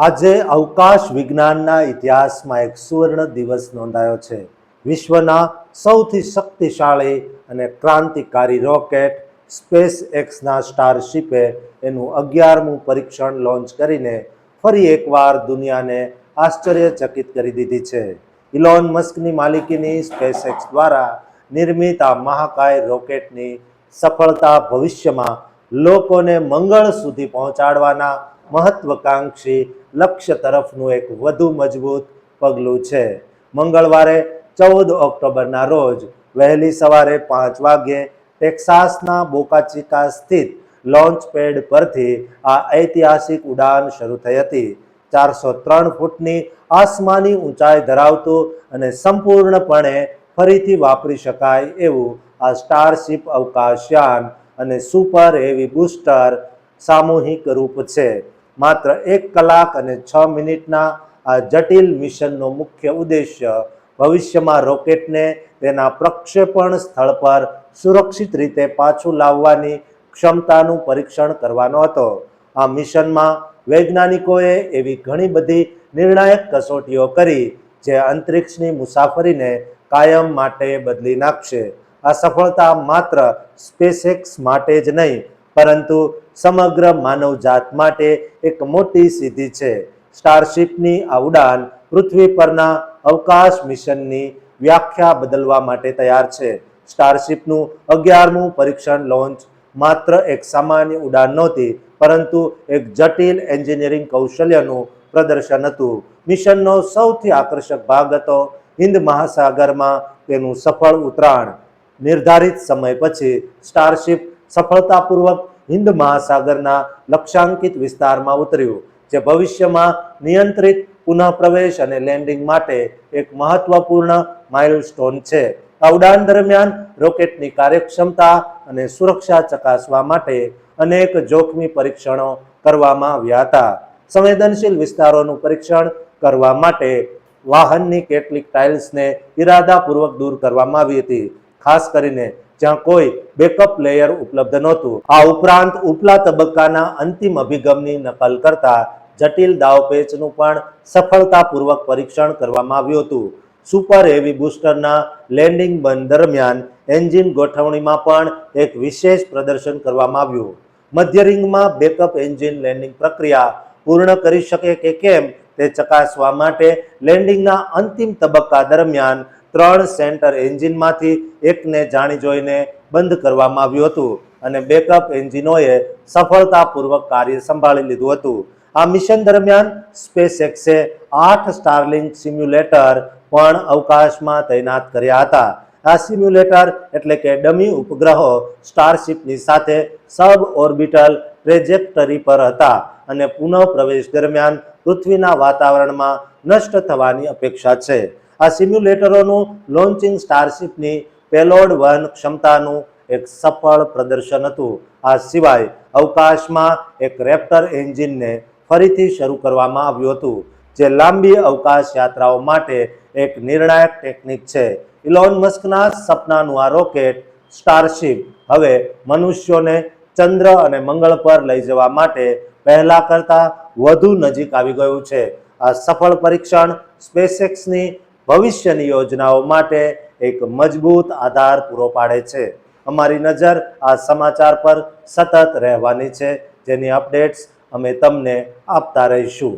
આજે અવકાશ વિજ્ઞાનના ઇતિહાસમાં એક સુવર્ણ દિવસ નોંધાયો છે. વિશ્વના સૌથી શક્તિશાળી અને ક્રાંતિકારી રોકેટ સ્પેસ એક્સના સ્ટારશિપે એનું અગિયારમું પરીક્ષણ લોન્ચ કરીને ફરી એકવાર દુનિયાને આશ્ચર્યચકિત કરી દીધી છે. ઇલોન મસ્કની માલિકીની સ્પેસ એક્સ દ્વારા નિર્મિત આ મહાકાય રોકેટની સફળતા ભવિષ્યમાં લોકોને મંગળ સુધી પહોંચાડવાના મહત્વકાંક્ષી લક્ષ્ય તરફનું એક વધુ મજબૂત પગલું છે. મંગળવારે ચૌદ ઓક્ટોબરના રોજ વહેલી સવારે પાંચ વાગ્યે ટેક્સાસના બોકાચિકા સ્થિત લોન્ચ પેડ પરથી આ ઐતિહાસિક ઉડાન શરૂ થઈ હતી. ચારસો ત્રણ ફૂટની આસમાની ઊંચાઈ ધરાવતું અને સંપૂર્ણપણે ફરીથી વાપરી શકાય એવું આ સ્ટારશિપ અવકાશયાન અને સુપર હેવી બૂસ્ટર સામૂહિક રૂપ છે. માત્ર એક કલાક અને છ મિનિટના આ જટિલ મિશનનો મુખ્ય ઉદ્દેશ્ય ભવિષ્યમાં રોકેટને તેના પ્રક્ષેપણ સ્થળ પર સુરક્ષિત રીતે પાછું લાવવાની ક્ષમતાનું પરીક્ષણ કરવાનો હતો. આ મિશનમાં વૈજ્ઞાનિકોએ એવી ઘણી બધી નિર્ણાયક કસોટીઓ કરી, જે અંતરિક્ષની મુસાફરીને કાયમ માટે બદલી નાખશે. આ સફળતા માત્ર સ્પેસએક્સ માટે જ નહીં પરંતુ સમગ્ર માનવજાત માટે એક મોટી સિદ્ધિ છે. સ્ટારશિપની આ ઉડાન પૃથ્વી પરના અવકાશ મિશનની વ્યાખ્યા બદલવા માટે તૈયાર છે. સ્ટારશિપનું અગિયારમું પરીક્ષણ લોન્ચ માત્ર એક સામાન્ય ઉડાન નહોતી, પરંતુ એક જટિલ એન્જિનિયરિંગ કૌશલ્યનું પ્રદર્શન હતું. મિશનનો સૌથી આકર્ષક ભાગ હતો હિન્દ મહાસાગરમાં તેનું સફળ ઉતરાણ. નિર્ધારિત સમય પછી સ્ટારશિપ સફળતાપૂર્વક હિન્દ મહાસાગરના લક્ષ્યાંકિત વિસ્તારમાં ઉતર્યું, જે ભવિષ્યમાં નિયંત્રિત પુનઃપ્રવેશ અને લેન્ડિંગ માટે એક મહત્વપૂર્ણ માઇલસ્ટોન છે. આ ઉડાન દરમિયાન રોકેટની કાર્યક્ષમતા અને સુરક્ષા ચકાસવા માટે અનેક જોખમી પરીક્ષણો કરવામાં આવ્યા હતા. સંવેદનશીલ વિસ્તારોનું પરીક્ષણ કરવા માટે વાહનની કેટલીક ટાઇલ્સને ઇરાદાપૂર્વક દૂર કરવામાં આવી હતી, ખાસ કરીને જ્યાં કોઈ બેકઅપ લેયર ઉપલબ્ધ નહોતું. આ ઉપરાંત ઉપલા તબક્કાના અંતિમ અભિગમની નકલ કરતા જટિલ દાવપેચનું પણ સફળતાપૂર્વક પરીક્ષણ કરવામાં આવ્યું હતું. સુપર હેવી બુસ્ટરના લેન્ડિંગ બન દરમિયાન એન્જિન ગોઠવણીમાં પણ એક વિશેષ પ્રદર્શન કરવામાં આવ્યું. મધ્ય રિંગમાં બેકઅપ એન્જિન લેન્ડિંગ પ્રક્રિયા પૂર્ણ કરી શકે કે કેમ તે ચકાસવા માટે લેન્ડિંગના અંતિમ તબક્કા દરમિયાન ત્રણ સેન્ટર એન્જિનમાંથી એકને જાણી જોઈને બંધ કરવામાં આવ્યું હતું અને બેકઅપ એન્જિનોએ સફળતાપૂર્વક કાર્ય સંભાળી લીધું હતું. આ મિશન દરમિયાન સ્પેસ એક્સે આઠ સ્ટારલિંક સિમ્યુલેટર પણ અવકાશમાં તૈનાત કર્યા હતા. આ સિમ્યુલેટર એટલે કે ડમી ઉપગ્રહો સ્ટારશિપની સાથે સબ ઓર્બિટલ ટ્રેજેક્ટરી પર હતા અને પુનઃ પ્રવેશ દરમિયાન પૃથ્વીના વાતાવરણમાં નષ્ટ થવાની અપેક્ષા છે. આ સિમ્યુલેટરોનું લોન્ચિંગ સ્ટારશિપની પેલોડ વહન ક્ષમતાનું એક સફળ પ્રદર્શન હતું. આ સિવાય અવકાશમાં એક રેપ્ટર એન્જિનને ફરીથી શરૂ કરવામાં આવ્યું હતું, જે લાંબી અવકાશ યાત્રાઓ માટે એક નિર્ણાયક ટેકનિક છે. ઇલોન મસ્કના સપનાનું આ રોકેટ સ્ટારશિપ હવે મનુષ્યોને ચંદ્ર અને મંગળ પર લઈ જવા માટે પહેલા કરતા વધુ નજીક આવી ગયું છે. આ સફળ પરીક્ષણ સ્પેસએક્સની ભવિષ્યની યોજનાઓ માટે એક મજબૂત આધાર પૂરો પાડે છે. અમારી નજર આ સમાચાર પર સતત રહેવાની છે. જેની અપડેટ્સ અમે તમને આપતા રહીશું.